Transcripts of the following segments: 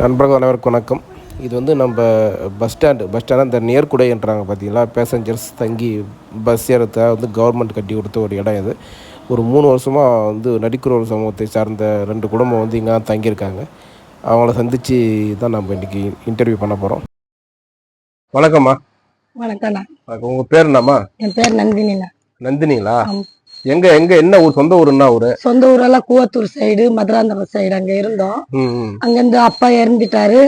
நண்பர்கள் அனைவருக்கும் வணக்கம். இது வந்து நம்ம பஸ் ஸ்டாண்டு பஸ் ஸ்டாண்ட் இந்த நேர்குடைன்றாங்க பார்த்தீங்களா? பேசஞ்சர்ஸ் தங்கி பஸ் ஏறத்தை வந்து கவர்மெண்ட் கட்டி கொடுத்த ஒரு இடம் இது. ஒரு மூணு வருஷமாக வந்து நடிக்கிறோர் சமூகத்தை சார்ந்த ரெண்டு குடும்பம் வந்து இங்கே தான் தங்கியிருக்காங்க. அவங்கள சந்தித்து தான் நம்ம இன்றைக்கி இன்டர்வியூ பண்ண போகிறோம் வணக்கம்மா. வணக்கம்ண்ணா. வணக்கம். உங்கள் பேர் என்னம்மா? என் பேர் நந்தினிண்ணா. நந்தினிங்களா. எங்கே எங்கே என்ன ஊர்? சொந்த ஊர் என்ன ஊர்? சொந்த ஊரெல்லாம் கூவத்தூர் சைடு மதுராந்தகம் சைடு அங்க இருந்தோம். ம் அங்கிருந்து அப்பா இறந்துட்டாரு.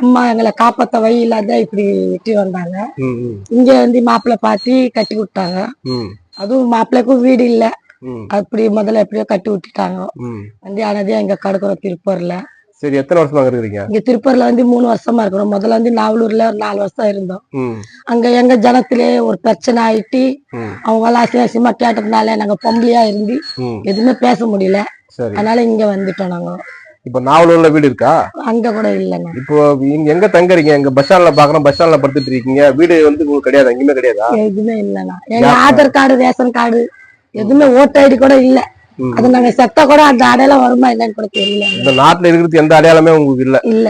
அம்மா எங்களை காப்பாத்த வழி இல்லாத இப்படி விட்டு வந்தாங்க. இங்க வந்து மாப்பிள்ளை பார்த்து கட்டி விட்டாங்க அதுவும் மாப்பிள்ளைக்கும் வீடு இல்ல. அப்படி முதல்ல எப்படியோ கட்டி விட்டுட்டாங்க. வந்து ஆனதே இங்க கடக்குறோம் திருப்பூர்ல. சரி எத்தனை வருஷமா இருக்கிறீங்க? இங்க திருப்பூர்ல வந்து மூணு வருஷமா இருக்கிறோம். முதல்ல வந்து நாவலூர்ல ஒரு நாலு வருஷம் இருந்தோம். அங்க எங்க ஜனத்திலே ஒரு பிரச்சனை ஆயிட்டு அவங்க எல்லாம் அசிங்கமா கேட்டதுனால நாங்க பொம்பளையா இருந்து எதுவுமே பேச முடியல. அதனால இங்க வந்துட்டோம் நாங்க. இப்போ நாவலூர்ல வீடு இருக்கா? அங்க கூட இல்லைங்க. இப்போ எங்க தங்குறீங்க? எங்க பஸ் ஸ்டாண்ட்ல பாக்குறோம் பஸ் ஸ்டாண்ட்ல படுத்துட்டு இருக்கீங்க. வீடு வந்து உங்களுக்கு கிடையாது? எங்கேயுமே கிடையாதா? எதுவுமே இல்லைண்ணா எங்க ஆதார் கார்டு ரேஷன் கார்டு எதுவுமே ஓட்டர் ஐடி கூட இல்ல. அது நாங்க செத்தா கூட அந்த அடையாளம் வருமா என்னன்னு கூட தெரியல. இந்த நாட்டுல இருக்கிறது எந்த அடையாளமே உங்களுக்கு இல்ல. இல்ல.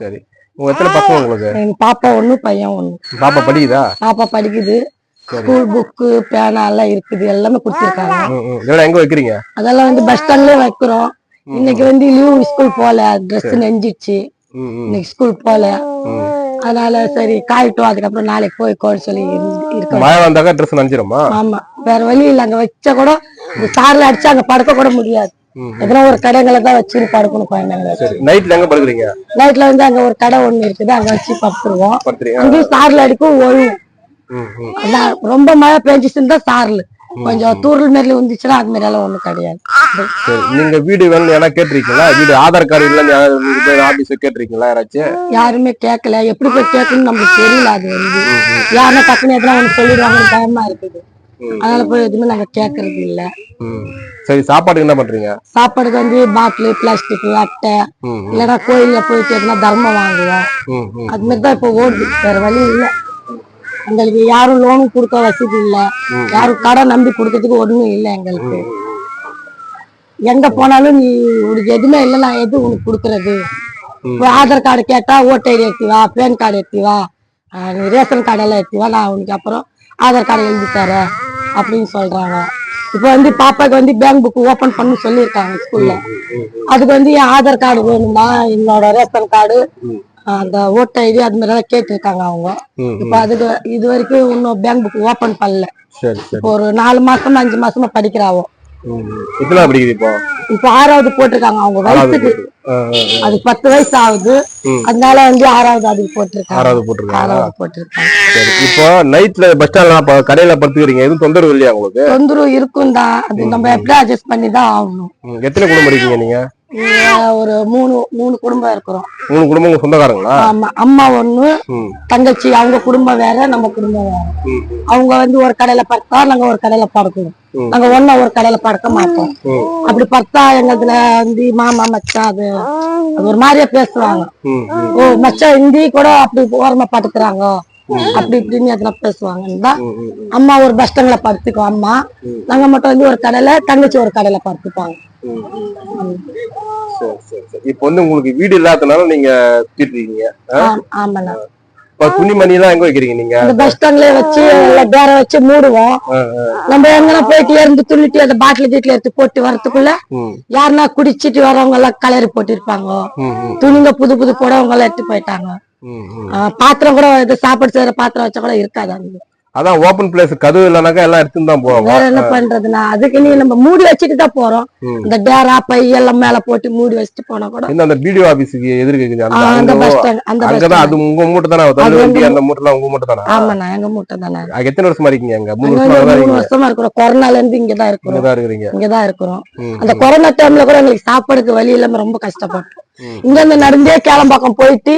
சரி. உங்க எத்தனை பசங்க உங்களுக்கு? எங்க பாப்பா ஒண்ணு பையன் ஒண்ணு. பாப்பா படிக்குதா? பாப்பா படிக்குது. ஸ்கூல் புக்கு பேனா எல்லாம் இருக்குது. எல்லாமே கொடுத்துருக்காங்க. இதெல்லாம் எங்க வைக்கிறீங்க? அதெல்லாம் வந்து பஸ் ஸ்டாண்ட்லயே வைக்கிறோம். இன்னைக்கு வந்து லீவ் ஸ்கூல் போல ட்ரெஸ் நெஞ்சிச்சு. இன்னைக்கு ஸ்கூல் போல. அதனால சரி காயிட்டும். அதுக்கப்புறம் நாளைக்கு போய்க்கோன்னு சொல்லி இருக்கோம். மழை வந்தாக்கா ட்ரெஸ் நனைஞ்சிருமா? ஆமா. வேற வழி இல்ல. அங்க வச்சா கூட சார்ல அடிச்சா அங்க படுக்க கூட முடியாது. எதனா ஒரு கடைங்களை தான் வச்சு படுக்கணும் நைட்ல எங்க படுக்குறீங்க? நைட்ல வந்து அங்க ஒரு கடை ஒண்ணு இருக்குது. அங்க வச்சு படுத்துருவோம். அங்கேயும் சார்ல அடிக்கும் ஒழுகும். ம், ம். அதான் ரொம்ப மழை பெஞ்சிச்சுன்னு தான் சார்ல கொஞ்சம் தூரல் மாரி வந்துச்சுன்னா அது மாதிரி எல்லாம் ஒண்ணும் கிடையாது. நீங்க வீடு வேணும் ஏன்னா கேட்டிருக்கீங்களா? வீடு ஆதார் கார்டு போய் ஆபீஸ் கேட்டிருக்கீங்களா யாராச்சும்? யாருமே கேட்கல. எப்படி போய் கேட்கணும்னு நம்மளுக்கு தெரியல அது வந்து. யாருன்னா டக்குன்னு எதனா ஒண்ணு சொல்லிடுவாங்கன்னு பயமா இருக்குது. அதனால போய் எதுவுமே நாங்க கேட்கறது இல்ல. சரி சாப்பாட்டுக்கு என்ன பண்றீங்க? சாப்பாடுக்கு வந்து பாட்டில் பிளாஸ்டிக் அட்டை. இல்லைன்னா கோயில்ல போயிட்டு எதுனா தர்மம் வாங்குவோம். அது மாதிரி தான் இப்போ ஓடுது. வேற வழி இல்ல. எங்களுக்கு யாரும் லோனும் கொடுக்க வசதி இல்ல. யாரும் கடன் நம்பி கொடுக்கறதுக்கு ஒண்ணும் இல்ல எங்களுக்கு. எங்க போனாலும் நீ உனக்கு எதுவுமே இல்லை நான் எது உனக்கு கொடுக்கறது? ஆதார் கார்டு கேட்டா ஓட்டர் ஐடி எடுத்து வா பேன் கார்டு எடுத்து வா ஆஹ் நீ ரேஷன் கார்டு எல்லாம் எடுத்து வா நான் உனக்கு அப்புறம் ஆதார் கார்டு எழுதி தரேன் அப்படின்னு சொல்றாங்க. இப்போ வந்து பாப்பாக்கு வந்து பேங்க் புக் ஓபன் பண்ண சொல்லியிருக்காங்க ஸ்கூல்ல அதுக்கு வந்து என் ஆதார் கார்டு வேணுமா என்னோட ரேஷன் கார்டு. அந்த ஓட்டர் ஐடி அது மாதிரி எல்லாம் கேட்டிருக்காங்க அவங்க. இப்போ அதுக்கு இது வரைக்கும் இன்னும் பேங்க் புக் ஓபன் பண்ணல. ஒரு நாலு மாசமா அஞ்சு மாசமா படிக்கிறாவோ. எத்தனை படிக்குது இப்போ? இப்போ ஆறாவது போட்டிருக்காங்க அவங்க வயசுக்கு. அது பத்து வயசு ஆகுது. அதனால வந்து ஆறாவது அதுக்கு போட்டிருக்காங்க. ஆறாவது போட்டிருக்காங்க. ஆறாவது போட்டிருக்காங்க. இப்போ நைட்ல பஸ் ஸ்டாண்ட்ல கடையில படுத்துக்கிறீங்க. எதுவும் தொந்தரவு இல்லையா உங்களுக்கு? தொந்தரவு இருக்கும் தான் அது நம்ம எப்படி அட்ஜஸ்ட் பண்ணி தான் ஆகணும். எத்தனை குடும்பம் இருக்கீங்க நீங்க? ஒரு மூணு மூணு குடும்பம் இருக்கிறோம். மூணு குடும்பம் சொந்தக்காரங்களா? ஆமா அம்மா ஒண்ணு தங்கச்சி அவங்க குடும்பம் வேற நம்ம குடும்பம் வேற. அவங்க வந்து ஒரு கடையில படுத்தா நாங்க ஒரு கடையில படுக்கணும். நாங்க ஒண்ணா ஒரு கடையில படுக்க மாட்டோம். அப்படி பார்த்தா எங்கதுல வந்து மாமா மச்சான் அது அது ஒரு மாதிரியா பேசுவாங்க. ஓ மச்சான் இந்தி கூட அப்படி ஓரமா படுத்துறாங்க அப்படி இப்படின்னு எதனா பேசுவாங்கன்னு அம்மா ஒரு பஸ் ஸ்டாண்ட்ல படுத்துக்கோ அம்மா நாங்க மட்டும் வந்து ஒரு கடையில தங்கச்சி ஒரு கடையில படுத்துப்பாங்க. இப்போ வந்து உங்களுக்கு வீடு இல்லாதனால நீங்க இப்போ துணிமணி எல்லாம் எங்க வைக்கிறீங்க நீங்க? அந்த பஸ் ஸ்டாண்ட்லயே வச்சு பேர வச்சு மூடுவோம். நம்ம எங்கன்னா போயிட்டு இருந்து துள்ளிட்டு அந்த பாட்டில் கீட்டில் எடுத்து போட்டு வரதுக்குள்ள ம், யாருன்னா குடிச்சிட்டு வரவங்க எல்லாம் கலரி போட்டிருப்பாங்க ம், ம், துணிங்க புது புது புடவங்க எல்லாம் எடுத்து போயிட்டாங்க பாத்திரம் கூட இது சாப்பாடு செய்யற பாத்திரம் வச்சா கூட இருக்காது அங்க. அதான் ஓபன் பிளேஸ் கதவு இல்லைனாக்கா எல்லாம் எடுத்துன்னு தான் போவாங்க. வேற என்ன பண்றதுன்னா அதுக்கு நீ நம்ம மூடி வச்சுட்டு தான் போறோம். இந்த டேரா பை எல்லாம் மேல போட்டு மூடி வச்சுட்டு போனா கூட. இந்த அந்த பிடிஓ ஆபீஸுக்கு எதிர்க்கு அந்த பஸ் ஸ்டாண்ட் அந்த அங்கதான் அது உங்க மூட்டை தானே அது வண்டி அந்த மூட்டை அந்த மூட்டை தானே? ஆமாண்ணா எங்க மூட்டை தானே. எத்தனை வருஷமா இருக்கீங்க அங்க? மூணு வருஷமா தான் மூணு வருஷமா இருக்கிறோம். கொரோனால இருந்து இங்கதான் இருக்கிறோம். இங்கதான் இருக்கிறீங்க. இங்கதான் இருக்கிறோம். அந்த கொரோனா டைம்ல கூட எங்களுக்கு சாப்பாடுக்கு வழி இல்லாம ரொம்ப கஷ்டப்பட்டோம். இங்க இருந்து நடந்தே கேளம்பாக்கம் போயிட்டு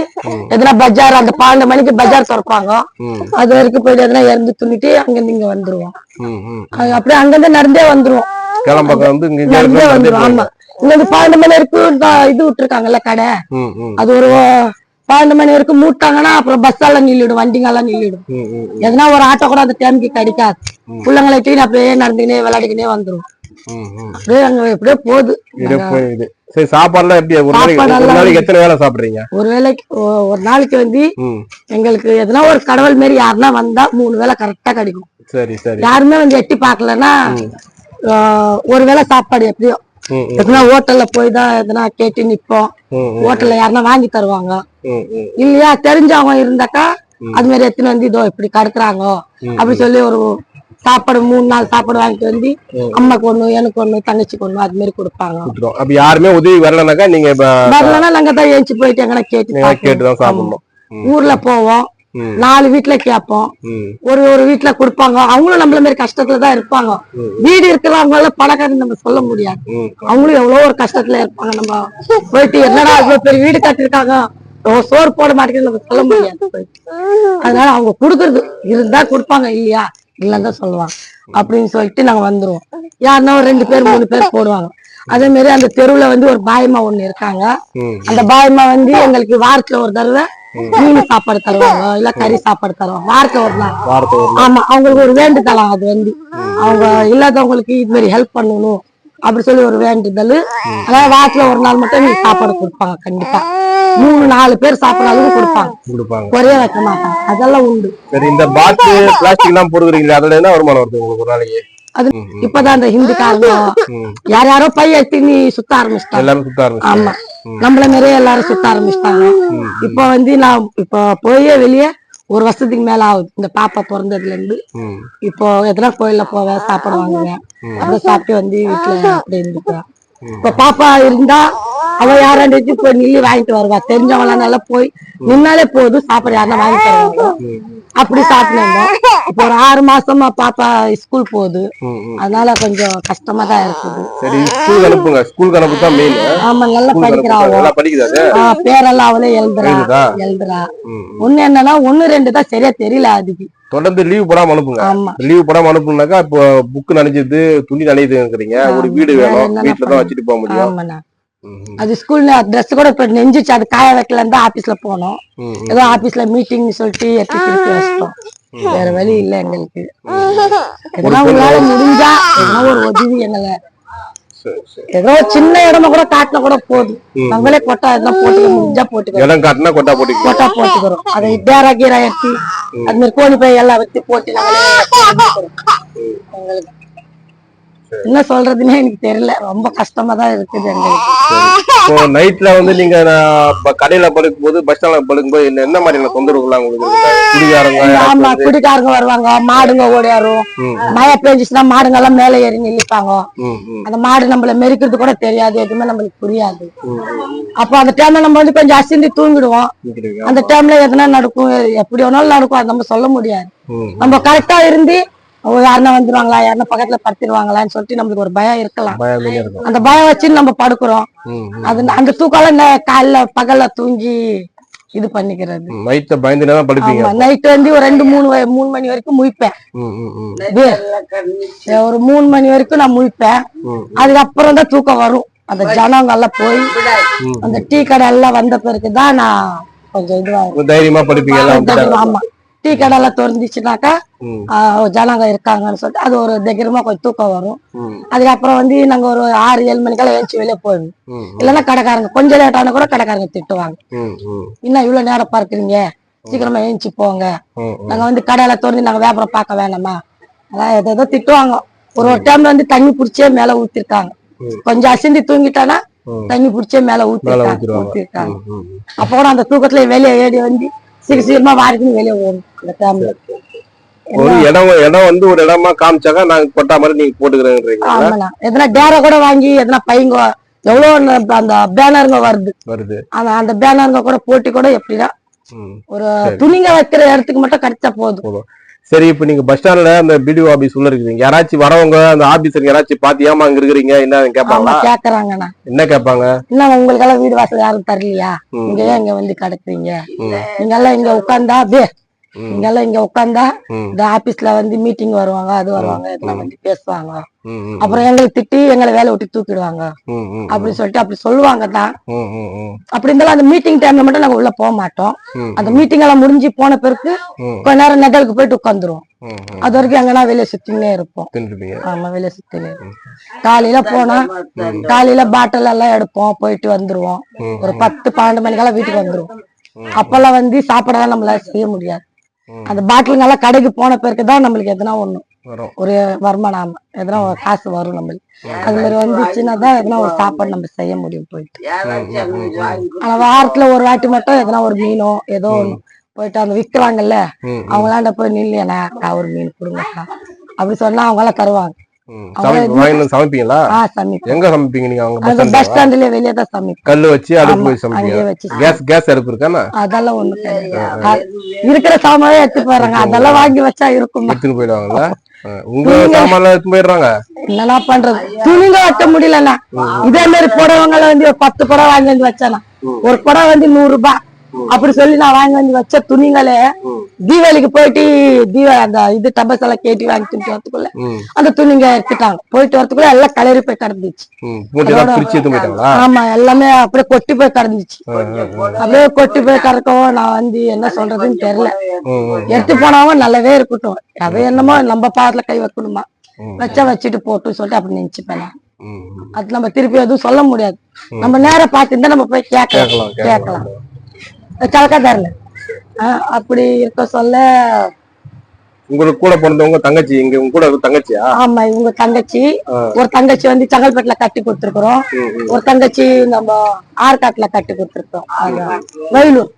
எதனா பஜார் அந்த பன்னெண்டு மணிக்கு பஜார் திறப்பாங்க. அது வரைக்கும் போயிட்டு எதனா இறந்து துணிட்டு அங்கிருந்து இங்க வந்துருவோம். அப்படியே அங்கிருந்து நடந்தே வந்துருவோம். கிளம்பாக்கம் வந்து நடந்தே வந்துருவோம். ஆமா. இங்க இருந்து பன்னெண்டு மணி வரைக்கும் இது விட்டுருக்காங்கல்ல கடை. அது ஒரு பன்னெண்டு மணி வரைக்கும் மூட்டாங்கன்னா அப்புறம் பஸ் எல்லாம் நில்லிடும் வண்டிங்க எல்லாம் நில்லிடும். எதனா ஒரு ஆட்டோ கூட அந்த டைமுக்கு கிடைக்காது. பிள்ளைங்களை தூக்கி அப்படியே நடந்துக்கினே விளையாடிக்கினே வந்துரும். அப்படியே அங்க எப்படியே போகுது. சரி சாப்பாடுலாம் எப்படி? ஒரு நாளைக்கு எத்தனை வேளை சாப்பிடுறீங்க? ஒரு வேளைக்கு ஒ- ஒரு நாளைக்கு வந்து எங்களுக்கு எதனா ஒரு கடவுள் மாரி யாருன்னா வந்தா மூணு வேளை கரெக்டா கிடைக்கும். சரி சரி. யாருமே வந்து எட்டி பார்க்கலன்னா ஆஹ், ஒரு வேளை சாப்பாடு எப்படியோ. எதனா ஹோட்டல்ல போய் தான் எதனா கேட்டு நிப்போம். ஹோட்டல்ல யாருன்னா வாங்கி தருவாங்க. இல்லையா தெரிஞ்சவங்க இருந்தாக்கா அது மாதிரி எத்தனை வந்து இதோ இப்படி கடக்குறாங்க ம், அப்படி சொல்லி ஒரு சாப்பாடு மூணு நாள் சாப்பாடு வாங்கிட்டு வந்து அம்மாக்கு ஒண்ணு எனக்கு ஒண்ணு தங்கச்சிக்கு ஒண்ணு அது மாதிரி கொடுப்பாங்க. அப்ப யாருமே உதவி வரலனாக்கா நீங்க வரலன்னா நாங்க தான் ஏஞ்சி போயிட்டு எங்கன்னா கேட்டு. கேட்டுதான் சாப்பிடணும். ஊர்ல போவோம். நாலு வீட்டுல கேட்போம். ம், ஒரு ஒரு வீட்டுல கொடுப்பாங்க. அவங்களும் நம்மள மாதிரி கஷ்டத்துல தான் இருப்பாங்க. வீடு இருக்கிறவங்க எல்லாம் பணக்காரன் நம்ம சொல்ல முடியாது. அவங்களும் எவ்வளவு ஒரு கஷ்டத்துல இருப்பாங்க. நம்ம போயிட்டு என்னடா இவ்வளவு பெரிய வீடு கட்டிருக்காங்க சோறு போட மாட்டேங்குது நம்ம சொல்ல முடியாது. அதனால அவங்க கொடுக்கறது இருந்தா கொடுப்பாங்க இல்லையா? இல்லன்னு தான் சொல்லுவாங்க. அப்படின்னு சொல்லிட்டு நாங்க வந்துருவோம். யாருன்னா ஒரு ரெண்டு பேர் மூணு பேர் போடுவாங்க. அதே மாதிரி அந்த தெருவுல வந்து ஒரு பாயம்மா ஒண்ணு இருக்காங்க. அந்த பாயம்மா வந்து எங்களுக்கு வாரத்துல ஒரு தடவை மீன் சாப்பாடு தருவாங்க இல்ல கறி சாப்பாடு தருவாங்க. வாரத்துல ஒரு நாள். ஆமா அவங்களுக்கு ஒரு வேண்டுதலாம் அது வந்து. அவங்க இல்லாதவங்களுக்கு இது மாதிரி ஹெல்ப் பண்ணணும். அப்படி சொல்லி ஒரு வேண்டுதல். அதாவது வாரத்துல ஒரு நாள் மட்டும் சாப்பாடு கொடுப்பாங்க கண்டிப்பா. மூணு நாலு பேர் சாப்பிடுற அளவுக்கு கொடுப்பாங்க. கொடுப்பாங்க. ஒரே வைக்க மாட்டாங்க. அதெல்லாம் உண்டு. சரி இந்த பாட்டு பிளாஸ்டிக் எல்லாம் போடுறீங்களா அதோட என்ன வருமானம் வருது உங்களுக்கு ஒரு நாளைக்கு? அது இப்பதான் அந்த ஹிந்திக்காரங்க. யார் யாரோ பைய எடுத்து சுத்த ஆரம்பிச்சிட்டாங்க. எல்லாமே சுத்த ஆரம்பிச்சு ஆமா. நம்மள மாதிரியே எல்லாரும் சுத்த ஆரம்பிச்சிட்டாங்க. இப்ப வந்து நான் இப்ப போய் வெளியே ஒரு வருஷத்துக்கு மேல ஆகுது. இந்த பாப்பா பிறந்ததுல இருந்து இப்போ எதனா கோயில்ல போவேன் சாப்பாடு வாங்குவேன் அப்புறம் சாப்பிட்டு வந்து வீட்டுல அப்படி இருந்துக்குவேன். இப்ப பாப்பா இருந்தா அவ யாராண்டு போய் நில்லி வாங்கிட்டு வருவா? தெரிஞ்சவங்க நல்லா போய் நின்னாலே போதும் சாப்பாடு யாருன்னா வாங்கி தருவாங்க அப்படி சாப்பிட்டு இப்போ ஒரு ஆறு மாசமா பாப்பா ஸ்கூல் போகுது. அதனால கொஞ்சம் கஷ்டமா தான் இருக்குது. சரி ஸ்கூல் அனுப்புங்க. ஸ்கூல் அனுப்பு தான் மெயின் ஆமா நல்லா படிக்கிறா அவ. நல்லா பேரெல்லாம் அவளே எழுதுறா? எழுதுறா. ஒண்ணு என்னன்னா ஒண்ணு ரெண்டு தான் சரியா தெரியல அதுக்கு. தொடர்ந்து லீவ் போடாம அனுப்புங்க. ஆமா. லீவ் போடாம அனுப்புனாக்கா இப்போ புக் நனைஞ்சது துணி நனையுதுங்கிறீங்க. ஒரு வீடு வேணும். வீட்டுல தான் வச்சுட்டு போக முடியும். அது ஸ்கூல்ல ட்ரெஸ் கூட இப்ப நெஞ்சிச்சு அது காய வைக்கலன்னு தான் ஆபீஸ்ல போனோம். ஏதோ ஆபீஸ்ல மீட்டிங் சொல்லிட்டு எடுத்து வச்சிட்டோம். வேற வழி இல்ல எங்களுக்கு. எதனா உங்களால முடிஞ்சா எதனா ஒரு உதவி எங்களை. ஏதோ சின்ன இடமா கூட காட்டினா கூட போதும். நம்மளே கொட்டா எதனா போட்டுக்க முடிஞ்சா போட்டுக்கிறோம். இடம் காட்டினா கொட்டா போட்டுக்கலாம் கொட்டா போட்டுக்கிறோம். அதை டேரா கீரா எடுத்து அது மாதிரி கோழி பை எல்லாம் வச்சு போட்டு நாங்களே. எங்களுக்கு. என்ன சொல்றதுன்னே எனக்கு தெரியல. ரொம்ப கஷ்டமா தான் இருக்குது எங்களுக்கு. நைட்ல வந்து நீங்க கடையில படுக்கும் போது பஸ் ஸ்டாண்ட்ல படுக்கும் போது என்ன மாதிரியான தொந்தரவுலாம்? குடிகாரங்க ஆமா குடிக்காரங்க வருவாங்க. மாடுங்க ஓடியாரும். மழை பெஞ்சிச்சுன்னா மாடுங்க எல்லாம் மேல ஏறி ம், அந்த மாடு நம்மள மெரிக்கிறது கூட தெரியாது. எதுவுமே நம்மளுக்கு புரியாது. அப்போ அந்த டைம்ல நம்ம வந்து கொஞ்சம் அசிந்து தூங்கிடுவோம். அந்த டைம்ல எதனா நடக்கும் எப்படி வேணாலும் நடக்கும் அது நம்ம சொல்ல முடியாது. நம்ம கரெக்டா இருந்து யாருன்னா வந்துருவாங்களா? யாருன்னா பக்கத்துல படுத்துருவாங்களான்னு சொல்லிட்டு நம்மளுக்கு ஒரு பயம் இருக்கலாம். அந்த பயம் வச்சு நம்ம படுக்கிறோம். அது அந்த தூக்கம் காலைல பகல்ல தூங்கி இது பண்ணிக்கிறது. ம், நைட்ல பயந்துனே தான் படுப்பீங்க. ஆமா நைட் வந்து ஒரு ரெண்டு மூணு மூணு மணி வரைக்கும் முழிப்பேன். ஒரு மூணு மணி வரைக்கும் நான் முழிப்பேன். அதுக்கப்புறம் தான் தூக்கம் வரும். அந்த ஜனங்க எல்லாம் போய். அந்த டீ கடை எல்லாம் வந்த பிறகுதான் நான் கொஞ்சம் இதுவா தைரியமா படுப்பீங்க. ஆமா. டீ கடை எல்லாம் திறந்துச்சுனாக்கா ஜனங்க இருக்காங்கன்னு சொல்லிட்டு அது ஒரு தைரியமா கொஞ்சம் தூக்கம் வரும். அதுக்கப்புறம் வந்து நாங்க ஒரு ஆறு ஏழு மணிக்கெல்லாம் எழுச்சி வெளியே போயிடுவோம். ம், இல்லைன்னா கடைக்காரங்க கொஞ்சம் லேட் ஆனா கூட கடைக்காரங்க திட்டுவாங்க. இன்னும் இவ்வளவு நேரம் பார்க்கறீங்க? சீக்கிரமா எழுச்சி போங்க. நாங்க வந்து கடையில திறந்து நாங்க வியாபாரம் பார்க்க வேணாமா? அதான் எதோ ஏதோ திட்டுவாங்க. ஒரு ஒரு டைம்ல வந்து தண்ணி புடிச்சே மேல ஊத்திருக்காங்க. கொஞ்சம் அசிந்தி தூங்கிட்டானா. தண்ணி புடிச்சே மேல ஊத்திருக்காங்க ஊத்திருக்காங்க. அப்ப கூட அந்த தூக்கத்துல வெளியே ஏடி வந்து சீக்கிரம் சீக்கிரமா வாரிக்குன்னு வெளியே ஓடும் அந்த டைம்ல ஒரு இடம் இடம் வந்து ஒரு இடமா காமிச்சாக்கா நாங்க கொட்டா மாதிரி நீங்க போட்டுக்கிறேன்றீங்க ஆமாண்ணா. எதனா டேரா கூட வாங்கி எதனா பையங்க எவ்வளவு அந்த பேனருங்க வருது. வருது. அந்த அந்த பேனருங்க கூட போட்டி கூட எப்படின்னா. ஒரு துணிங்க வைக்கிற இடத்துக்கு மட்டும் கிடைச்சா போதும். சரி இப்ப நீங்க பஸ் ஸ்டாண்ட்ல அந்த பிடிஓ ஆபீஸ் உள்ள இருக்கீங்க. யாராச்சும் வரவங்க அந்த ஆபீசர் யாராச்சும் பாத்து ஏமா அங்க இருக்கிறீங்க? என்ன கேட்பாங்களா என்ன கேட்பாங்க என்ன உங்களுக்கு எல்லாம் வீடு வாசல் யாரும் தரலையா. இங்க ஏன் இங்க வந்து கிடக்குறீங்க? ம். நீங்க எல்லாம் இங்க உட்கார்ந்தா அப்படியே இங்கெல்லாம் இங்க உட்காந்தா. இந்த ஆபீஸ்ல வந்து மீட்டிங் வருவாங்க அது வருவாங்க இதெல்லாம் வந்து பேசுவாங்க. அப்புறம் எங்களை திட்டி எங்களை வேலை விட்டு தூக்கிடுவாங்க. ம், ம், அப்படி சொல்லிட்டு அப்படி சொல்லுவாங்க தான். அப்படி இருந்தாலும் அந்த மீட்டிங் டைம்ல மட்டும் நாங்க உள்ள போக மாட்டோம். அந்த மீட்டிங் எல்லாம் முடிஞ்சு போன பிறகு. கொஞ்ச நேரம் நெடலுக்கு போயிட்டு உட்காந்துருவோம். அது வரைக்கும் எங்கன்னா வெளியே சுத்தினே இருப்போம். ஆமா வெளியே சுத்தினே இருப்போம். காலையில போனா காலையில பாட்டில் எல்லாம் எடுப்போம் போயிட்டு வந்துருவோம். ஒரு பத்து பன்னெண்டு மணிக்கெல்லாம் வீட்டுக்கு வந்துருவோம். அப்பெல்லாம் வந்து சாப்பிடலாம் நம்மளால செய்ய முடியாது. அந்த பாட்டிலுங்க எல்லாம் கடைக்கு போன பிறகு தான் நம்மளுக்கு எதனா ஒண்ணு. ஒரு வருமானம் ஆமா. எதனா ஒரு காசு வரும் நம்மளுக்கு. அது மாதிரி வந்துச்சுன்னா தான் எதனா ஒரு சாப்பாடு நம்ம செய்ய முடியும் போயிட்டு. ஆனா வாரத்துல ஒரு வாட்டி மட்டும் எதனா ஒரு மீனோ ஏதோ ஒண்ணு போயிட்டு அந்த விக்கிறாங்கல்ல அவங்களாண்ட போய் நில்லையண்ணா ஒரு மீன் கொடுங்கக்கா. அப்படி சொன்னா அவங்க எல்லாம் தருவாங்க. சமைப்பீங்களா? எங்க சமைப்பீங்க நீங்க அவங்க பஸ் ஸ்டாண்ட்லயே வெளியே தான் சமைப்போம். கல்லு வச்சு அடுப்பு வச்சு சமைப்பீங்க. வச்சு கேஸ் கேஸ் அடுப்பு அதெல்லாம் ஒண்ணு இருக்கிற சாமானே எடுத்து போறாங்க அதெல்லாம் வாங்கி வச்சா இருக்குமா? எடுத்துன்னு போயிடுவாங்கல்ல? ஆ. உங்க எடுத்துன்னு போயிடுறாங்க? என்னன்னா பண்றது? துணிங்க வைக்க முடியலண்ணா. இதே மாதிரி புடவைங்களை வந்து ஒரு பத்து புடவை வாங்கி வந்து வச்சேனா ஒரு புடவை வந்து நூறு ரூபாய். அப்படி சொல்லி நான் வாங்கி வந்து வச்ச துணிங்களே தீபாவளிக்கு போயிட்டு தீபாவளி அந்த இது எல்லாம் கேட்டி வாங்கி தூக்கிட்டு வரதுக்குள்ள ம், அந்த துணிங்க எடுத்துட்டாங்க. போயிட்டு வரதுக்குள்ள எல்லாம் கலரி போய் கிடந்துச்சு. ஆமா எல்லாமே அப்படியே கொட்டி போய் கிடந்துச்சு. அப்படியே கொட்டி போய் கிடக்கவும் நான் வந்து என்ன சொல்றதுன்னு தெரியல. எடுத்து போனாவும் நல்லாவே இருக்கட்டும். அது என்னமோ நம்ம பாத்துல கை வைக்கணுமா. வச்சா வச்சுட்டு போட்டு சொல்லிட்டு அப்படி நினைச்சுப்பேன். அது நம்ம திருப்பி எதுவும் சொல்ல முடியாது. நம்ம நேரா பார்த்துருந்தா நம்ம போய் கேட்கலாம். கேட்கலாம். கலக்காதாரில் அப்படி இருக்க சொல்ல உங்களுக்கு கூட பிறந்தவங்க தங்கச்சி இங்க உங்க கூட தங்கச்சியா? ஆமா இவங்க தங்கச்சி. ஒரு தங்கச்சி வந்து செங்கல்பட்டுல கட்டி கொடுத்துருக்குறோம். ஒரு தங்கச்சி நம்ம ஆற்காட்டுல கட்டி கொடுத்துருக்கோம் வயலூர்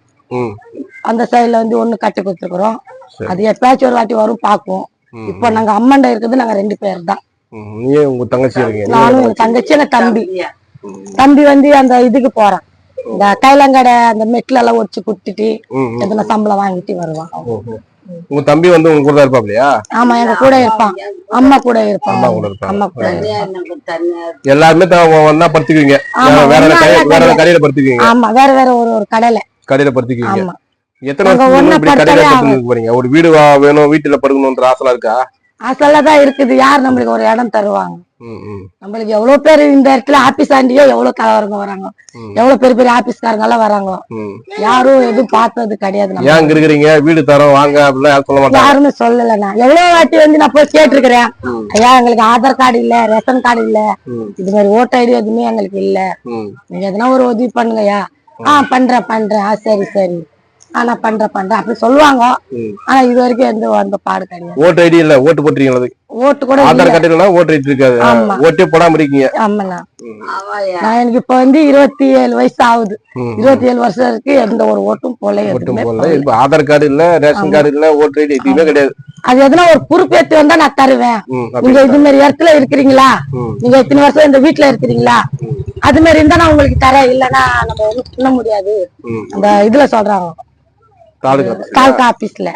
அந்த சைடுல வந்து ஒண்ணு கட்டி கொடுத்துருக்குறோம். அது எப்பயாச்சும் ஒரு வாட்டி வரும் பார்ப்போம். ம். இப்போ நாங்க அம்மன்ட இருக்குது நாங்க ரெண்டு பேர் தான். நீயே உங்க தங்கச்சி நானும் தங்கச்சி எங்க தம்பி. தம்பி வந்து அந்த இதுக்கு போறான். இந்த கைலங்கடை அந்த மெட்ல எல்லாம் ஒடிச்சு குடுத்துட்டு. எதனா சம்பளம் வாங்கிட்டு வருவான். உங்க தம்பி வந்து உங்க கூட தான் இருப்பாப்லையா ஆமா எங்க கூட இருப்பான் அம்மா கூட இருப்பான் அம்மா கூட. அம்மா கூட. எல்லாருமே தான் ஒன்னா படுத்துக்குவீங்க. ஆமா, வேற வேற. கடையில படுத்துக்குவீங்க. ஆமா வேற வேற ஒரு ஒரு கடையில. கடையில படுத்துக்குவீங்க. ஆமா. எத்தனை போறீங்க? ஒரு வீடு வேணும் வீட்டுல படுக்கணும்ன்ற ஆசைலாம் இருக்கா? அசல்ல தான் இருக்குது. யார் நம்மளுக்கு ஒரு இடம் தருவாங்க? நம்மளுக்கு எவ்வளவு பேர் இந்த இடத்துல ஆபீஸ் ஆண்டியோ எவ்வளவு கலவரங்க வராங்க. எவ்வளவு பெரிய பெரிய ஆபீஸ்காரங்க எல்லாம் வராங்க. யாரும் எதுவும் பார்த்தது கிடையாது ஏன் இருக்கிறீங்க வீடு தரோம் வாங்க அப்படிலாம் யாரும் சொல்ல மாட்டாங்க. யாருமே சொல்லல நான் எவ்வளவு வாட்டி வந்து நான் போய் கேட்டிருக்கிறேன். ஐயா எங்களுக்கு ஆதார் கார்டு இல்ல ரேஷன் கார்டு இல்ல. இது மாதிரி ஓட்டர் ஐடி எதுவுமே எங்களுக்கு இல்ல. நீங்க எதனா ஒரு உதவி பண்ணுங்கய்யா ஆ. பண்றேன் பண்றேன். ஆ சரி சரி. ஆ நான் பண்றேன் பண்றேன் அப்படி சொல்லுவாங்க. ஆனா இது வரைக்கும் எந்த அந்த பாடு கிடையாது. ஓட்டு ஐடி இல்ல ஓட்டு போட்டுறீங்களா? ஓட்டு கூட ஆதார் இல்ல. கார்டு இல்லைன்னா ஓட்டு ஐடி இருக்காது. ஆமா. ஓட்டே போடாம இருக்கீங்க. ஆமாண்ணா. நான் எனக்கு இப்ப வந்து இருபத்தி ஏழு வயசு ஆகுது. இருபத்தி ஏழு வருஷம் இருக்கு எந்த ஒரு ஓட்டும் போல ஓட்டும். இப்ப ஆதார் கார்டு இல்ல ரேஷன் கார்டு இல்ல ஓட்டு ஐடி எதுவுமே கிடையாது. அது எதனா ஒரு பொறுப்பேற்று வந்தா நான் தருவேன். நீங்க. இது மாதிரி இடத்துல இருக்கிறீங்களா. நீங்க இத்தனை வருஷம் இந்த வீட்டுல இருக்கிறீங்களா? அது மாதிரி இருந்தா நான் உங்களுக்கு தரேன். இல்லன்னா நம்ம ஒண்ணும் பண்ண முடியாது. அந்த இதுல சொல்றாங்க. தாலுகா ஆபீஸ்ல